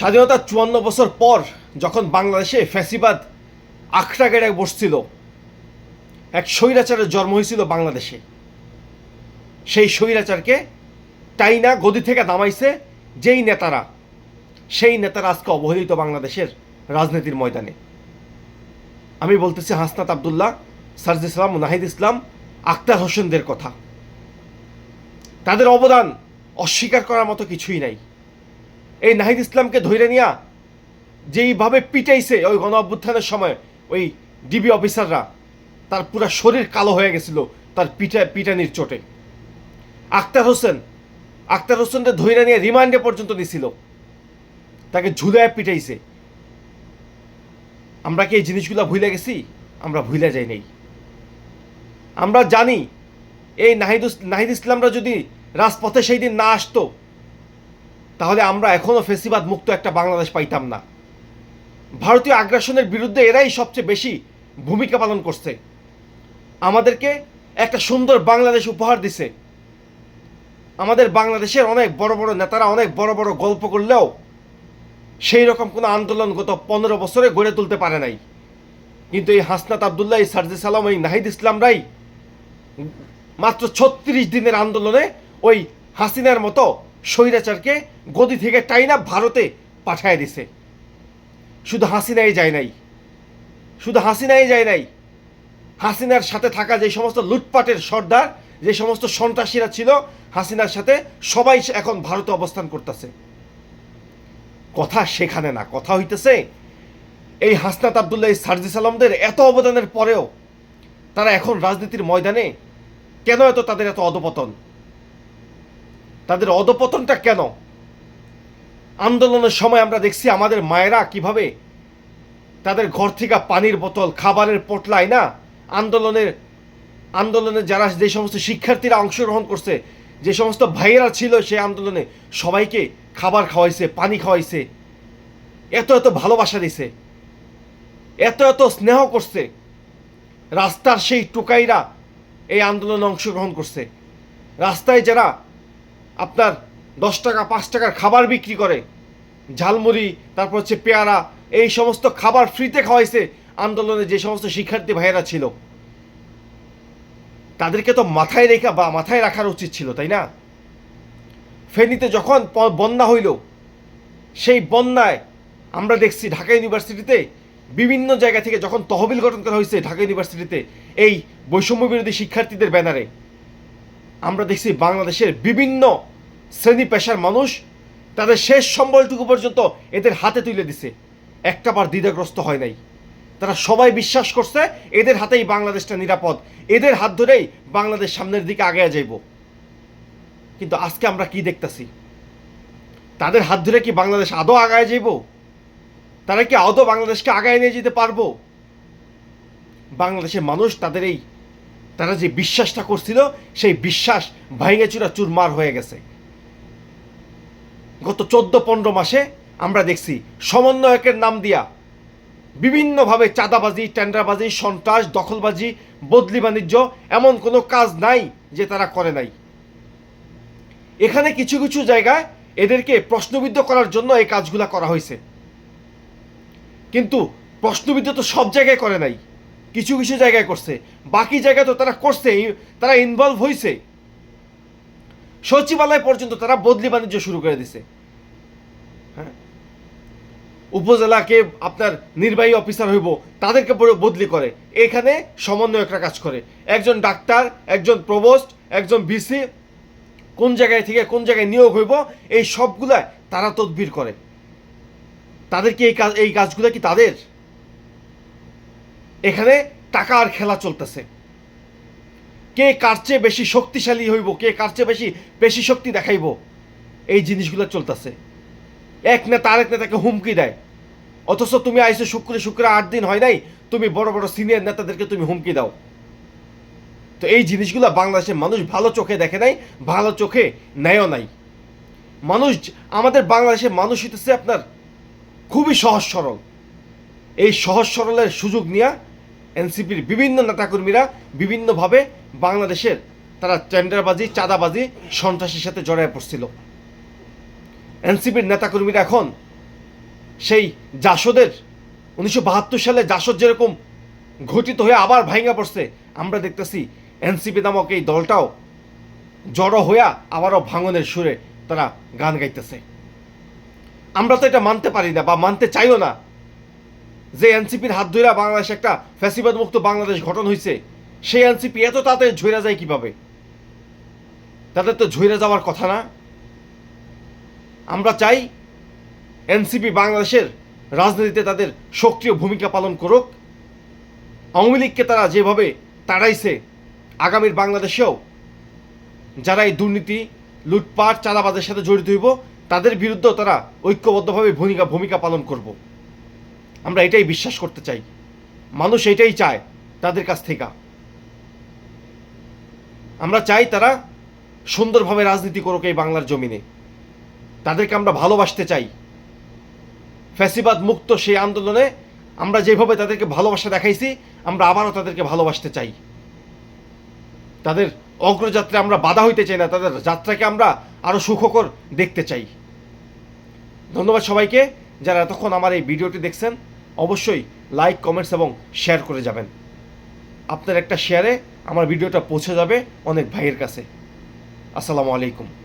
স্বাধীনতার চুয়ান্ন বছর পর যখন বাংলাদেশে ফ্যাসিবাদ আখড়া গেড়ে বসছিল, এক স্বৈরাচারের জন্ম হয়েছিল বাংলাদেশে। সেই স্বৈরাচারকে টাইনা গদি থেকে নামাইছে যেই নেতারা। সেই নেতারা আজকে অবহেলিত বাংলাদেশের রাজনীতির ময়দানে। আমি বলতেছি হাসনাত আবদুল্লাহ, সারজ ইসলাম নাহিদ ইসলাম আক্তার হোসেনদের কথা। তাদের অবদান অস্বীকার করার মতো কিছুই নাই। এই নাহিদ ইসলামকে ধৈর্য নিয়া যেইভাবে পিটাইছে ওই গণ অভ্যুত্থানের সময়, ওই ডিবি অফিসাররা, তার পুরো শরীর কালো হয়ে গেছিল তার পিটা পিটানির চোটে। আক্তার হোসেন আক্তার হোসেনকে ধৈর্য নিয়ে রিমান্ডে পর্যন্ত নিছিল। তাকে ঝুলায় পিটাইছে। আমরা কি এই জিনিসগুলো ভুলে গেছি? আমরা ভুলে যাই নাই। আমরা জানি এই নাহিদ নাহিদ ইসলামরা যদি রাজপথে সেই দিন না আসতো তাহলে আমরা এখনও ফেসিবাদ মুক্ত একটা বাংলাদেশ পাইতাম না। ভারতীয় আগ্রাসনের বিরুদ্ধে এরাই সবচেয়ে বেশি ভূমিকা পালন করছে। আমাদেরকে একটা সুন্দর বাংলাদেশ উপহার দিছে। আমাদের বাংলাদেশের অনেক বড় বড় নেতারা অনেক বড় বড় গল্প করলেও সেই রকম কোনো আন্দোলন গত পনেরো বছরে গড়ে তুলতে পারে নাই। কিন্তু এই হাসনাত আবদুল্লাহ, এই সারজি সালাম, এই নাহিদ ইসলামরাই মাত্র ছত্রিশ দিনের আন্দোলনে ওই হাসিনার মতো স্বৈরাচারকে গদি থেকে টাইনা ভারতে পাঠায় দিছে। শুধু হাসিনাই যায় নাই। শুধু হাসিনাই যায় নাই। হাসিনার সাথে থাকা যে সমস্ত লুটপাটের সর্দার, যে সমস্ত সন্ত্রাসীরা ছিল, হাসিনার সাথে সবাই এখন ভারতে অবস্থান করতেছে। কথা সেখানে না, কথা হইতেছে, এই হাসনাত আবদুল্লাহ সারজিস আলমদের এত অবদানের পরেও তারা এখন রাজনীতির ময়দানে কেন এত তাদের এত অধপতন? তাদের অধপতনটা কেন? আন্দোলনের সময় আমরা দেখছি আমাদের মায়েরা কীভাবে তাদের ঘর থেকে পানির বোতল, খাবারের পোটলাই, না? আন্দোলনের আন্দোলনে যারা যে সমস্ত শিক্ষার্থীরা অংশগ্রহণ করছে, যে সমস্ত ভাইয়েরা ছিল সেই আন্দোলনে সবাইকে খাবার খাওয়াইছে, পানি খাওয়াইছে। এত এত ভালোবাসা দিছে। এত এত স্নেহ করছে। রাস্তার সেই টুকাইরা এই আন্দোলনে অংশগ্রহণ করছে। রাস্তায় যারা আপনার দশ টাকা, পাঁচ টাকার খাবার বিক্রি করে। ঝালমুড়ি, তারপর হচ্ছে পেয়ারা, এই সমস্ত খাবার ফ্রিতে খাওয়াইছে আন্দোলনে যে সমস্ত শিক্ষার্থী ভাইয়েরা ছিল। তাদেরকে তো মাথায় রেখা বা মাথায় রাখার উচিত ছিল, তাই না? ফেনীতে যখন বন্যা হইল, সেই বন্যায় আমরা দেখছি ঢাকা ইউনিভার্সিটিতে বিভিন্ন জায়গা থেকে যখন তহবিল গঠন করা হয়েছে ঢাকা ইউনিভার্সিটিতে, এই বৈষম্য বিরোধী শিক্ষার্থীদের ব্যানারে, আমরা দেখছি বাংলাদেশের বিভিন্ন শ্রেণি পেশার মানুষ তাদের শেষ সম্বলটুকু পর্যন্ত এদের হাতে তুলে দিছে। একটা বার দ্বিধাগ্রস্ত হয় নাই। তারা সবাই বিশ্বাস করছে এদের হাতেই বাংলাদেশটা নিরাপদ। এদের হাত ধরেই বাংলাদেশ সামনের দিকে আগে যাইব। কিন্তু আজকে আমরা কি দেখতাছি? তাদের হাত ধরে কি বাংলাদেশ আদৌ আগায় যাইব? তারা কি আদৌ বাংলাদেশকে আগায় নিয়ে যেতে পারব? বাংলাদেশের মানুষ তাদের এই তারা যে বিশ্বাসটা করছিল, সেই বিশ্বাস ভাইঙে চূড়া চুরমার হয়ে গেছে। গত চোদ্দ পনেরো মাসে আমরা দেখছি সমন্বয়কের নাম দিয়া বিভিন্নভাবে চাঁদাবাজি, টেন্ডারবাজি, সন্ত্রাস, দখলবাজি, বদলি বাণিজ্য এমন কোনো কাজ নাই যে তারা করে নাই। এখানে কিছু কিছু জায়গায় এদেরকে প্রশ্নবিদ্ধ করার জন্য এই কাজগুলা করা হয়েছে। কিন্তু প্রশ্নবিদ্ধ তো সব জায়গায় করে নাই, কিছু কিছু জায়গায় করছে। বাকি জায়গায় তো তারা করছে তারা ইনভলভ হয়েছে সচিবালয় পর্যন্ত তারা বদলি বাণিজ্য শুরু করে দিছে। হ্যাঁ? উপজেলাকে আপনার নির্বাহী অফিসার হইব, তাদেরকে বদলি করে। এখানে সমন্বয়করা কাজ করে। একজন ডাক্তার, একজন প্রবোস্ট একজন ভিসি, কোন জায়গায় থেকে কোন জায়গায় নিয়োগ হইব, এই সবগুলা তারা তদবির করে। তাদের কি এই কাজ এই কাজগুলো কি তাদের? এখানে টাকার খেলা চলতেছে। কে কার চেয়ে বেশি শক্তিশালী হইব, কে কার চেয়ে বেশি বেশি শক্তি দেখাইব? এই জিনিসগুলো চলতেছে। এক নেতা আরেক নেতাকে হুমকি দেয়। অথচ তুমি আইসো শুক্রে শুক্রে আট দিন হয় নাই, তুমি বড় বড় সিনিয়র নেতাদেরকে তুমি হুমকি দাও। তো এই জিনিসগুলো বাংলাদেশের মানুষ ভালো চোখে দেখে নাই, ভালো চোখে নেয়ও নাই। মানুষ আমাদের বাংলাদেশের মানুষ হইতেছে আপনার খুবই সহজ সরল। এই সহজ সরলের সুযোগ নিয়ে এনসিপির বিভিন্ন নেতাকর্মীরা বিভিন্নভাবে বাংলাদেশের তারা টেন্ডারবাজি, চাঁদাবাজি সন্ত্রাসীর সাথে জড়ায় পড়ছিল। এনসিপির নেতাকর্মীরা এখন সেই জাসদের, উনিশশো বাহাত্তর সালে জাসদ যেরকম ঘটিত হয়ে আবার ভাইঙ্গা পড়ছে, আমরা দেখতেছি এনসিপি নামক এই দলটাও জড়ো হইয়া আবারও ভাঙনের সুরে তারা গান গাইতেছে। আমরা তো এটা মানতে পারি না বা মানতে চাইও না যে এনসিপির হাত ধইরা বাংলাদেশ একটা ফ্যাসিবাদ মুক্ত বাংলাদেশ গঠন হয়েছে সেই এনসিপি এত তাড়াতাড়ি ঝইরা যায় কীভাবে? তাদের তো ঝইরা যাওয়ার কথা না। আমরা চাই এনসিপি বাংলাদেশের রাজনীতিতে তাদের সক্রিয় ভূমিকা পালন করুক। আওয়ামী লীগকে তারা যেভাবে তাড়াইছে, আগামীর বাংলাদেশেও যারা এই দুর্নীতি, লুটপাট, চাঁদাবাজের সাথে জড়িত হইব, তাদের বিরুদ্ধেও তারা ঐক্যবদ্ধভাবে ভূমিকা ভূমিকা পালন করব। আমরা এটাই বিশ্বাস করতে চাই। মানুষ এটাই চায় তাদের কাছ থেকে। আমরা চাই তারা সুন্দরভাবে রাজনীতি করুক এই বাংলার জমিনে। তাদেরকে আমরা ভালোবাসতে চাই। ফ্যাসিবাদ মুক্ত সেই আন্দোলনে আমরা যেভাবে তাদেরকে ভালোবাসা দেখাইছি, আমরা আবারও তাদেরকে ভালোবাসতে চাই। তাদের অগ্রযাত্রায় আমরা বাধা হইতে চাই না, তাদের যাত্রাকে আমরা আরও সুখকর দেখতে চাই। ধন্যবাদ সবাইকে, যারা এতক্ষণ আমার এই ভিডিওটি দেখছেন, অবশ্যই লাইক, কমেন্টস এবং শেয়ার করে যাবেন। আপনার একটা শেয়ারে আমার ভিডিওটা পৌঁছে যাবে অনেক ভাইয়ের কাছে। আসসালামু আলাইকুম।